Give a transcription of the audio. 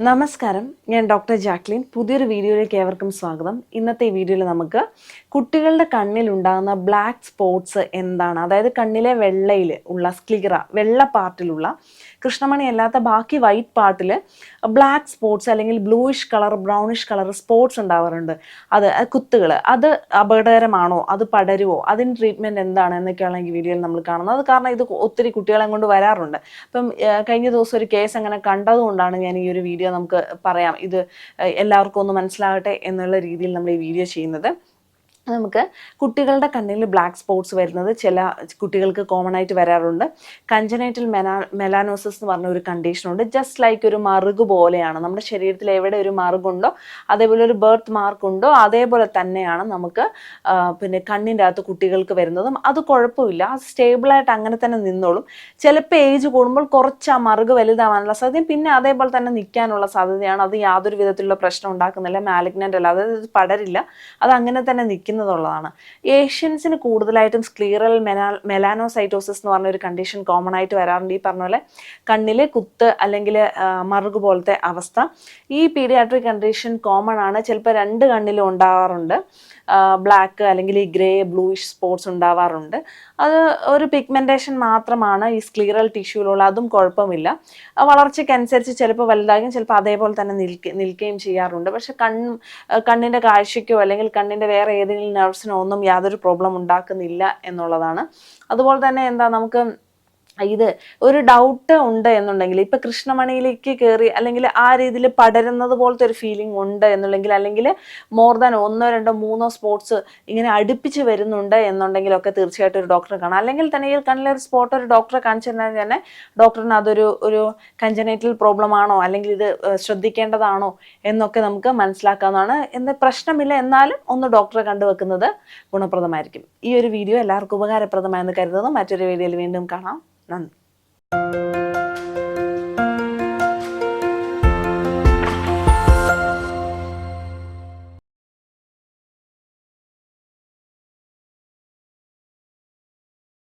നമസ്കാരം. ഞാൻ doctor Jacqueline. പുതിയൊരു വീഡിയോയിലേക്ക് ഏവർക്കും സ്വാഗതം. ഇന്നത്തെ വീഡിയോയിൽ നമുക്ക് കുട്ടികളുടെ കണ്ണിൽ ഉണ്ടാകുന്ന ബ്ലാക്ക് സ്പോട്ട്സ് എന്താണ്? അതായത് കണ്ണിലെ വെള്ളയിൽ ഉള്ള സ്ക്ലിറ വെള്ള പാർട്ടിലുള്ള കൃഷ്ണമണി അല്ലാത്ത ബാക്കി വൈറ്റ് പാർട്ടിൽ ബ്ലാക്ക് സ്പോട്ട്സ് അല്ലെങ്കിൽ bluish colour brownish colour spots ഉണ്ടാവാറുണ്ട്. അത് കുത്തുകൾ അത് അപകടകരമാണോ? അത് പടരുവോ? അതിന് ട്രീറ്റ്മെന്റ് എന്താണ്? എന്നൊക്കെയാണ് ഈ വീഡിയോയിൽ നമ്മൾ കാണുന്നത്. അത് കാരണം ഇത് ഒത്തിരി കുട്ടികളെ കൊണ്ട് വരാറുണ്ട്. അപ്പം കഴിഞ്ഞ ദിവസം ഒരു കേസ് അങ്ങനെ കണ്ടതുകൊണ്ടാണ് ഞാൻ ഈ ഒരു വീഡിയോ നമുക്ക് പറയാം. ഇത് എല്ലാവർക്കും ഒന്ന് മനസ്സിലാകട്ടെ എന്നുള്ള രീതിയിൽ നമ്മൾ ഈ വീഡിയോ ചെയ്യുന്നത്. നമുക്ക് കുട്ടികളുടെ കണ്ണിൽ ബ്ലാക്ക് സ്പോട്ട്സ് വരുന്നത് ചില കുട്ടികൾക്ക് കോമൺ ആയിട്ട് വരാറുണ്ട്. കഞ്ചനൈറ്റൽ മെനാ മെലാനോസിസ് എന്ന് പറഞ്ഞ ഒരു കണ്ടീഷനുണ്ട് ജസ്റ്റ് ലൈക്ക് ഒരു മറുക് പോലെയാണ്. നമ്മുടെ ശരീരത്തിൽ എവിടെ ഒരു മറുകുണ്ടോ അതേപോലെ ഒരു ബർത്ത് മാർക്ക് ഉണ്ടോ അതേപോലെ തന്നെയാണ് നമുക്ക് പിന്നെ കണ്ണിന്റെ അകത്ത് കുട്ടികൾക്ക് വരുന്നതും. അത് കുഴപ്പമില്ല. അത് സ്റ്റേബിളായിട്ട് അങ്ങനെ തന്നെ നിന്നോളും. ചിലപ്പോൾ ഏജ് കൂടുമ്പോൾ കുറച്ച് ആ മറുക് വലുതാവാനുള്ള സാധ്യത പിന്നെ അതേപോലെ തന്നെ നിൽക്കാനുള്ള സാധ്യതയാണ്. അത് യാതൊരു വിധത്തിലുള്ള പ്രശ്നം ഉണ്ടാക്കുന്നില്ല മാലിഗ്നന്റ് അല്ല. അതായത് പടരില്ല. അത് അങ്ങനെ തന്നെ നിൽക്കുന്നതുള്ളതാണ് ഏഷ്യൻസിന് കൂടുതലായിട്ടും സ്ക്ലീറൽ മെനാ മെലാനോസൈറ്റോസിസ് എന്ന് പറഞ്ഞ ഒരു കണ്ടീഷൻ കോമൺ ആയിട്ട് വരാറുണ്ട് ഈ പറഞ്ഞ പോലെ കണ്ണിൽ കുത്ത് അല്ലെങ്കിൽ മറുക് പോലത്തെ അവസ്ഥ. ഈ പീഡിയാട്രിക് കണ്ടീഷൻ കോമൺ ആണ്. ചിലപ്പോൾ രണ്ട് കണ്ണിലും ഉണ്ടാവാറുണ്ട്. ബ്ലാക്ക് അല്ലെങ്കിൽ ഈ ഗ്രേ ബ്ലൂയിഷ് സ്പോട്ട്സ് ഉണ്ടാവാറുണ്ട്. അത് ഒരു പിഗ്മെന്റേഷൻ മാത്രമാണ് ഈ സ്ക്ലീറൽ ടിഷ്യൂലുള്ള അതും കുഴപ്പമില്ല. വളർച്ചയ്ക്ക് വളർച്ചയ്ക്കനുസരിച്ച് ചിലപ്പോൾ വലുതാകും ചിലപ്പോൾ അതേപോലെ തന്നെ നിൽക്ക നിൽക്കുകയും ചെയ്യാറുണ്ട്. പക്ഷെ കൺ കണ്ണിന്റെ കാഴ്ചയ്ക്കോ അല്ലെങ്കിൽ കണ്ണിന്റെ വേറെ ഏതെങ്കിലും നെർവ്സിനോ യാതൊരു പ്രോബ്ലം ഉണ്ടാക്കുന്നില്ല എന്നുള്ളതാണ്. അതുപോലെ തന്നെ എന്താ നമുക്ക് ഇത് ഒരു ഡൗട്ട് ഉണ്ട് എന്നുണ്ടെങ്കിൽ ഇപ്പൊ കൃഷ്ണമണിയിലേക്ക് കയറി അല്ലെങ്കിൽ ആ രീതിയിൽ പടരുന്നത് പോലത്തെ ഒരു ഫീലിംഗ് ഉണ്ട് എന്നുണ്ടെങ്കിൽ അല്ലെങ്കിൽ മോർ ദാൻ ഒന്നോ രണ്ടോ മൂന്നോ സ്പോട്സ് ഇങ്ങനെ അടുപ്പിച്ച് വരുന്നുണ്ട് എന്നുണ്ടെങ്കിലൊക്കെ തീർച്ചയായിട്ടും ഒരു ഡോക്ടറെ കാണാം. അല്ലെങ്കിൽ തന്നെ ഈ കണ്ണിലെ ഒരു സ്പോട്ട് ഒരു ഡോക്ടറെ കാണിച്ചിട്ടുണ്ടെങ്കിൽ തന്നെ ഡോക്ടറിന് അതൊരു ഒരു കഞ്ചനൈറ്റൽ പ്രോബ്ലം ആണോ? അല്ലെങ്കിൽ ഇത് ശ്രദ്ധിക്കേണ്ടതാണോ? എന്നൊക്കെ നമുക്ക് മനസ്സിലാക്കാവുന്നതാണ്. എന്ന് പ്രശ്നമില്ല എന്നാലും ഒന്ന് ഡോക്ടറെ കണ്ടുവെക്കുന്നത് ഗുണപ്രദമായിരിക്കും. ഈ ഒരു വീഡിയോ എല്ലാവർക്കും ഉപകാരപ്രദമായെന്ന് കരുതുന്നു. മറ്റൊരു വീഡിയോയിൽ വീണ്ടും കാണാം. നന്ദി